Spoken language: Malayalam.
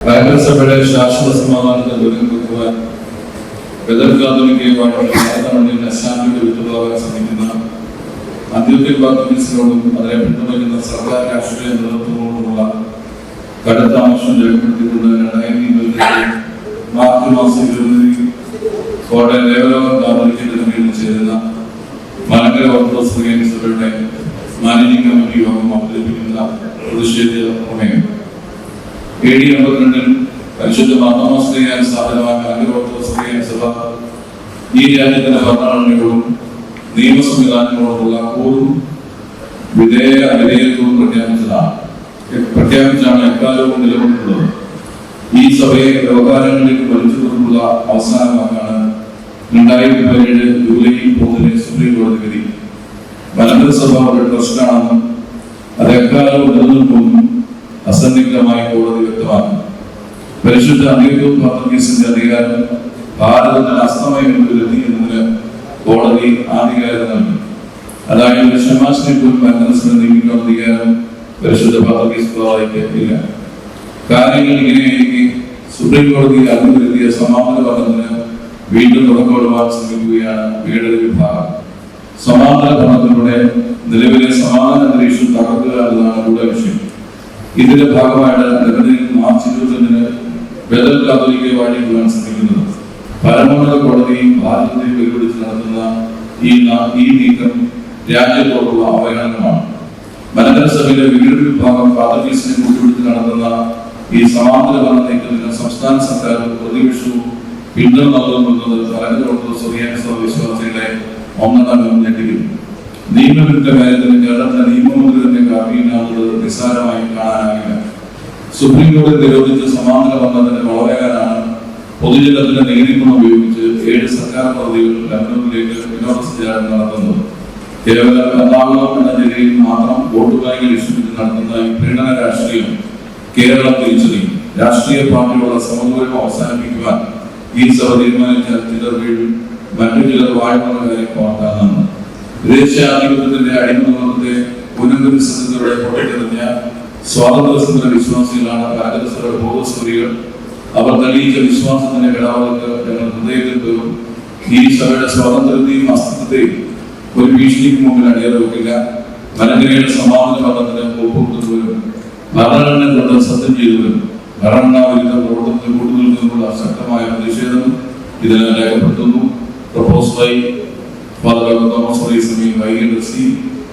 നഗരസഭയുടെ ശാശ്വത സമാധാനത്തെ ദുരിതം കുറിക്കുവാൻ ബദൽകാതുലികയുമായിട്ടുള്ള ഭാരതമണ്ണിൽ അശാന്തിയുടെ വിട്ടുപോകാൻ ശ്രമിക്കുന്ന അന്ത്യോദ്യ ബാത്മീസിനോടും അതിനെ പിന്തുണയ്ക്കുന്ന സർക്കാർ രാഷ്ട്രീയ നേതൃത്വങ്ങളോടുമുള്ള കടുത്ത ആവശ്യം രേഖപ്പെടുത്തിക്കൊണ്ട് രണ്ടായിരത്തി ഇരുപത്തിയെട്ട് മാർച്ച് മാസം ഇരുപതിന് കോട്ടയം ദേവലോകം കാതോലിക്കത്തിന് കീഴിൽ ചേരുന്ന മലങ്കര ഓർത്തഡോക്സ് സഭയുടെ മാനേജിംഗ് കമ്മിറ്റി യോഗം അവതരിപ്പിക്കുന്ന പ്രതിഷേധ പ്രമേയം എ ഡി അമ്പത്തിരണ്ടിൽ പരിശുദ്ധ മാതാമാശ്രീയാൻ സ്ഥാപനമായ ഓർത്തഡോക്സ് സഭ ഈ രാജ്യത്തിന്റെ ഭരണഘടനയോടും നിയമ സംവിധാനങ്ങളോടുള്ള കൂറും വിധേയ വിധേയത്വവും പ്രഖ്യാപിച്ചതാണ്. പ്രഖ്യാപിച്ചാണ് എക്കാലവും നിലകൊണ്ടുള്ളത് ഈ സഭയെ വ്യവഹാരങ്ങളിലേക്ക് വലിച്ചുകൊണ്ടുള്ള അവസാന വാക്കാണ് രണ്ടായിരത്തി പതിനേഴ് ജൂലൈ മൂന്നിന് സുപ്രീം കോടതി വിധി. മലങ്കര സഭ ഒരു ട്രസ്റ്റാണെന്നും അത് എക്കാലവും നിലനിൽക്കുമെന്നും അസന്നിഗ്ധമായി കോടതി വ്യക്തമാക്കി പരിശുദ്ധ അനേകവും പാത്രക്കേസിന്റെ അധികാരം ഭാരതത്തിന് അസ്തമയം വരുത്തി എന്നതിന് കോടതി ആധികാരം നൽകി. അതായത് ക്ഷമാശിനെ പോലും മലങ്കരസിനെ നിയമിക്കാനുള്ള അധികാരം പരിശുദ്ധ പാത്രക്കേസ് കോടതിക്ക് ഇല്ല. കാര്യങ്ങൾ ഇങ്ങനെയായിരിക്കെ സുപ്രീം കോടതിയിൽ അഭിവൃദ്ധിയ സമാപന പഠനത്തിന് വീണ്ടും തുടക്കമിടുവാൻ ശ്രമിക്കുകയാണ് പീഡന വിഭാഗം. സമാന്തര പഠനത്തിലൂടെ നിലവിലെ സമാധാന അന്തരീക്ഷം തകർക്കുക എന്നതാണ് ഇതിന്റെ ഭാഗമായിട്ട് നിലവിൽ മാർച്ച് ഇരുപത്തിരണ്ടിന് ബദൽ കാതോലിക്കെ പോകാൻ ശ്രമിക്കുന്നത് പരമോന്നത കോടതിയും ഭാരതത്തെയും വെല്ലുവിളിച്ച് നടത്തുന്ന ഈ ഈ നീക്കം രാജ്യത്തോടുള്ള അവഹേളനമാണ് മലനരസഭയിലെ വികൃതി വിഭാഗം കാതോലിക്സിനെ കൂട്ടുപിടിച്ച് നടത്തുന്ന ഈ സമാന്തര ഭരണ നീക്കത്തിന് സംസ്ഥാന സർക്കാർ പ്രതിപക്ഷവും പിന്തുണ മലങ്കര ഓർത്തഡോക്സ് റിയാൻ സഭ വിശ്വാസികളെ ഒന്നടങ്കം ഞെട്ടിക്കുന്നു. നിയമവിരുദ്ധ കാര്യത്തിന് കേരളത്തിലെ നിയമമന്ത്രി സുപ്രീം കോടതി നിരോധിച്ച സമാന്തര ബന്ധത്തിന്റെ വളരെക്കാരാണ് പൊതുജനത്തിന്റെ നികുതിപ്പണം ഉപയോഗിച്ച് ഏഴ് സർക്കാർ പദ്ധതികൾ ലക്നൌവിലേക്ക് വിനോദസഞ്ചാരം നടത്തുന്നത്. കേവലം എറണാകുളം എന്ന ജില്ലയിൽ മാത്രം വോട്ട് ബാങ്ക് ലക്ഷ്യമിട്ട് നടത്തുന്ന പീഡന രാഷ്ട്രീയം കേരളം തിരിച്ചറിയും. രാഷ്ട്രീയ പാർട്ടികളുടെ സമദൂരം അവസാനിപ്പിക്കുവാൻ ഈ സഭ തീരുമാനിച്ച ചിലർ വീഴും മറ്റു ചിലർ വാഴുന്ന കാര്യം ഓർക്കാനാണ്. വിദേശാധിപത്യത്തിന്റെ അടിമതത്തെ പുനഃപരിസ്ഥിതിയുടെ പൊട്ടിത്തെറിഞ്ഞ സ്വാതന്ത്ര്യ സമര വിശ്വാസികളാണ് കാലസഭയുടെ ബോധസ്വരികൾ അവർ തെളിയിച്ച വിശ്വാസത്തിന്റെ കിടാവർക്ക് ഞങ്ങൾ ഹൃദയത്തിൽ പേറും ഈ സഭയുടെ സ്വാതന്ത്ര്യത്തെയും അസ്തിത്വത്തെയും ഒരു ഭീഷണിക്ക് മുമ്പിൽ അടിയറവെക്കില്ല മലങ്കരയുടെ സമാപന പഠനത്തിന് ഒപ്പുകൊടുത്തുവരും ഭരണഘടന കൊണ്ട് സത്യം ചെയ്തവരും ഭരണഘടനാ വിരുദ്ധ പ്രവർത്തനത്തിൽ കൂടുതൽ ശക്തമായ പ്രതിഷേധം ഇതിനെ രേഖപ്പെടുത്തുന്നു. പ്രപ്പോസ് ബൈ ഫാദർ തോമസ് വൈകിട്ട് Marie